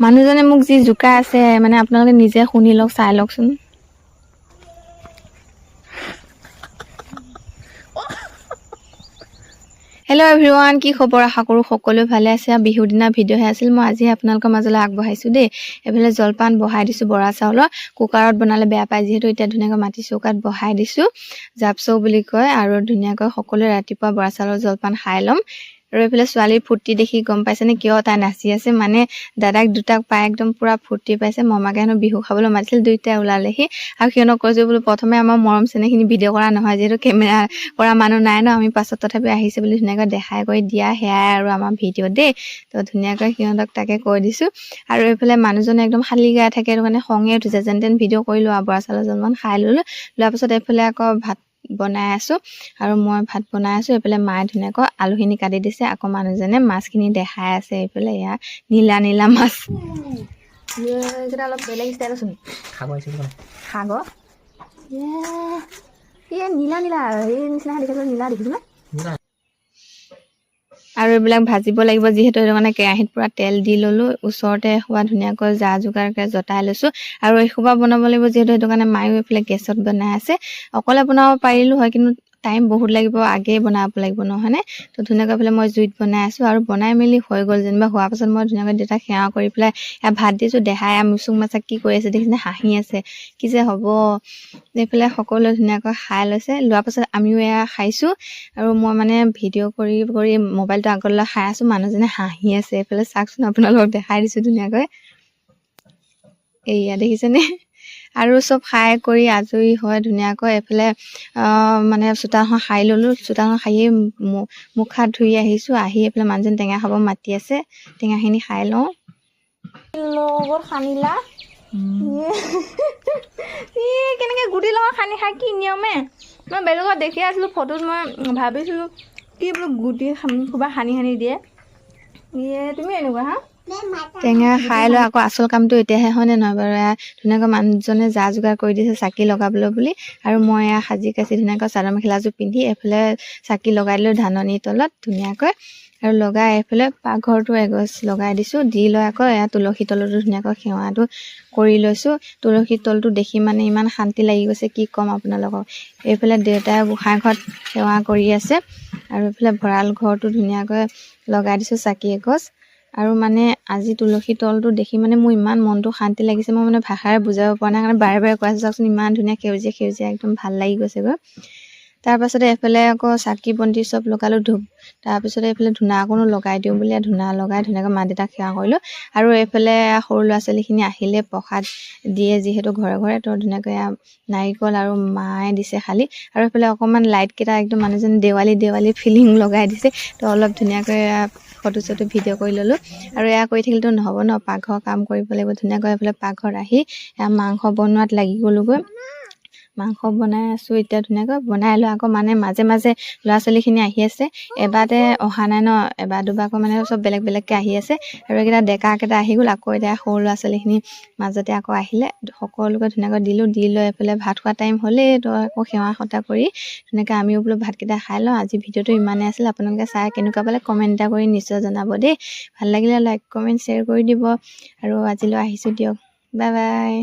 মানুহজনে মোক যি জোকাই আছে মানে আপোনালোকে নিজে শুনি লওক চাই লওকচোন। হেল্ল' এভৰিৱান কি খবৰ? আশা কৰোঁ সকলোৱে ভালে আছে। আৰু বিহুৰ দিনা ভিডিঅ'হে আছিল মই আজি আপোনালোকৰ মাজলৈ আগবঢ়াইছোঁ দেই। এইফালে জলপান বহাই দিছোঁ বৰা চাউলৰ। কুকাৰত বনালে বেয়া পায় যিহেতু এতিয়া ধুনীয়াকৈ মাটি চৌকাত বহাই দিছোঁ। জাপচৌ বুলি কয় আৰু ধুনীয়াকৈ সকলোৱে ৰাতিপুৱা বৰা চাউলৰ জলপান খাই ল'ম। আৰু এইফালে ছোৱালীৰ ফূৰ্তি দেখি গম পাইছেনে কিয় তাই নাচি আছে? মানে দাদাক দুটাক পাই একদম পূৰা ফূৰ্তি পাইছে। মমাকে হেনো বিহু খাবলৈ মাতিছিল দুয়োটাই ওলালেহি। আৰু সিহঁতক কৈছোঁ বোলো, প্ৰথমে আমাৰ মৰম চেনেহখিনি ভিডিঅ' কৰা নহয়, যিহেতু কেমেৰা কৰা মানুহ নাই ন, আমি পাছত তথাপি আহিছে বুলি ধুনীয়াকৈ দেখাই কৰি দিয়া, সেয়াই আৰু আমাৰ ভিডিঅ' দেই। তো ধুনীয়াকৈ সিহঁতক তাকে কৈ দিছোঁ। আৰু এইফালে মানুহজনে একদম খালী গাই থাকে, সেইটো কাৰণে খঙে উঠিছে। যেন তেন ভিডিঅ' কৰিলোঁ আৰু বৰা চাউলৰ জলপান খাই ল'লোঁ। লোৱাৰ পাছত এইফালে আকৌ ভাত বনাই আছোঁ। আৰু মই ভাত বনাই আছোঁ এইফালে মায়ে ধুনীয়াকৈ আলুখিনি কাটি দিছে। আকৌ মানুহজনে মাছখিনি দেখাই আছে এইফালে এয়া নীলা নীলা মাছ। এইকেইটা অলপ বেলেগ ষ্টাইলচোন সাগৰ এই নীলা নীলা এই নিচিনা দেখিছিলোঁ নীলা দেখিছিলোঁ নাই আৰু এইবিলাক ভাজিব লাগিব। যিহেতু সেইটো কাৰণে কেৰাহীত পূৰা তেল দি ল'লোঁ ওচৰতে হোৱা ধুনীয়াকৈ যা যোগাৰকৈ জতাই লৈছোঁ। আৰু এসোপা বনাব লাগিব যিহেতু সেইটো কাৰণে মায়ো এইফালে গেছত বনাই আছে। অকলে বনাব পাৰিলোঁ হয় কিন্তু টাইম বহুত লাগিব আগেই বনাব লাগিব নহয়নে তো ধুনীয়াকৈ এইফালে মই জুইত বনাই আছোঁ আৰু বনাই মেলি হৈ গ'ল যেনিবা। হোৱাৰ পাছত মই ধুনীয়াকৈ দেউতাক সেৱা কৰি পেলাই এয়া ভাত দিছোঁ দেহাই মুচুক মাছাক কি কৰি আছে দেখিছেনে? হাঁহি আছে। কি যে হ'ব? এইফালে সকলোৱে ধুনীয়াকৈ খাই লৈছে। লোৱাৰ পাছত আমিও এয়া খাইছোঁ আৰু মই মানে ভিডিঅ' কৰি কৰি মোবাইলটো আগলৈ খাই আছোঁ মানুহজনে হাঁহি আছে। এইফালে চাওকচোন আপোনালোকক দেখাই দিছোঁ ধুনীয়াকৈ। এইয়া দেখিছেনে? আৰু চব খাই কৰি আজৰি হৈ ধুনীয়াকৈ এইফালে মানে চোতালখন সাৰি ল'লোঁ। চোতালখন সাৰিয়ে মু- মুখ হাত ধুই আহিছোঁ। আহি এইফালে মানুহজন টেঙা খাব মাতি আছে। টেঙাখিনি খাই লওঁ। লগত সানিলা? ই কেনেকৈ গুটি লগত সানি খাই কি নিয়মে? মই বেলেগত দেখি আছিলোঁ ফটোত মই ভাবিছিলোঁ কি বোলো গুটি ক'ৰবাত সানি সানি দিয়ে। ইয়ে তুমি এনেকুৱা হা? টেঙা খাই লৈ আকৌ আচল কামটো এতিয়াহে হয়নে নহয় বাৰু? এয়া ধুনীয়াকৈ মানুহজনে যা যোগাৰ কৰি দিছে চাকি লগাবলৈ বুলি। আৰু মই এয়া সাজি কাচি ধুনীয়াকৈ চাদৰ মেখেলাযোৰ পিন্ধি এইফালে চাকি লগাই দিলোঁ ধাননিৰ তলত ধুনীয়াকৈ। আৰু লগাই এইফালে পাকঘৰটো এগছ লগাই দিছোঁ দি লৈ আকৌ এয়া তুলসী তলতো ধুনীয়াকৈ সেৱাটো কৰি লৈছোঁ। তুলসী তলটো দেখি মানে ইমান শান্তি লাগি গৈছে কি ক'ম আপোনালোকক? এইফালে দেউতাই গোঁসাই ঘৰত সেৱা কৰি আছে। আৰু এইফালে ভঁৰাল ঘৰটো ধুনীয়াকৈ লগাই দিছোঁ চাকি এগছ। আৰু মানে আজি তুলসী তলটো দেখি মানে মোৰ ইমান মনটো শান্তি লাগিছে মই মানে ভাষাৰে বুজাব পৰা নাই কাৰণে বাৰে বাৰে কৈ আছোঁ চাওকচোন ইমান ধুনীয়া সেউজীয়া সেউজীয়া একদম ভাল লাগি গৈছেগৈ তাৰপাছতে এইফালে আকৌ চাকি বন্তি চব লগালোঁ ধূপ। তাৰপিছতে এইফালে ধূনা অকণো লগাই দিওঁ বুলি ধূনা লগাই ধুনীয়াকৈ মা দেউতাক সেৱা কৰিলোঁ। আৰু এইফালে সৰু ল'ৰা ছোৱালীখিনি আহিলে প্ৰসাদ দিয়ে যিহেতু ঘৰে ঘৰে তো ধুনীয়াকৈ নাৰিকল আৰু মায়ে দিছে খালী। আৰু এইফালে অকণমান লাইটকেইটা একদম মানুহজন দেৱালী দেৱালী ফিলিং লগাই দিছে তো অলপ ধুনীয়াকৈ ফটো চটো ভিডিঅ' কৰি ল'লোঁ। আৰু এয়া কৰি থাকিলেতো নহ'ব ন পাকঘৰ কাম কৰিব লাগিব ধুনীয়াকৈ এইফালে পাকঘৰত আহি মাংস বনোৱাত লাগি গ'লোগৈ। মাংস বনাই আছোঁ এতিয়া ধুনীয়াকৈ বনাই লৈ আকৌ মানে মাজে মাজে ল'ৰা ছোৱালীখিনি আহি আছে। এবাৰতে অহা নাই ন এবাৰ দুবাৰকৈ মানে চব বেলেগ বেলেগকৈ আহি আছে। আৰু এইকেইটা ডেকাকেইটা আহি গ'ল আকৌ এতিয়া সৰু ল'ৰা ছোৱালীখিনি মাজতে আকৌ আহিলে। সকলোকে ধুনীয়াকৈ দিলোঁ দি লৈ এইফালে ভাত খোৱা টাইম হ'লেই তো আকৌ সেৱা সতা কৰি ধুনীয়াকৈ আমিও বোলো ভাতকেইটা খাই লওঁ। আজি ভিডিঅ'টো ইমানেই আছিল আপোনালোকে চাই কেনেকুৱা পালে কমেণ্ট এটা কৰি নিশ্চয় জনাব দেই। ভাল লাগিলে লাইক কমেণ্ট শ্বেয়াৰ কৰি দিব। আৰু আজিলৈ আহিছোঁ দিয়ক। Bye bye.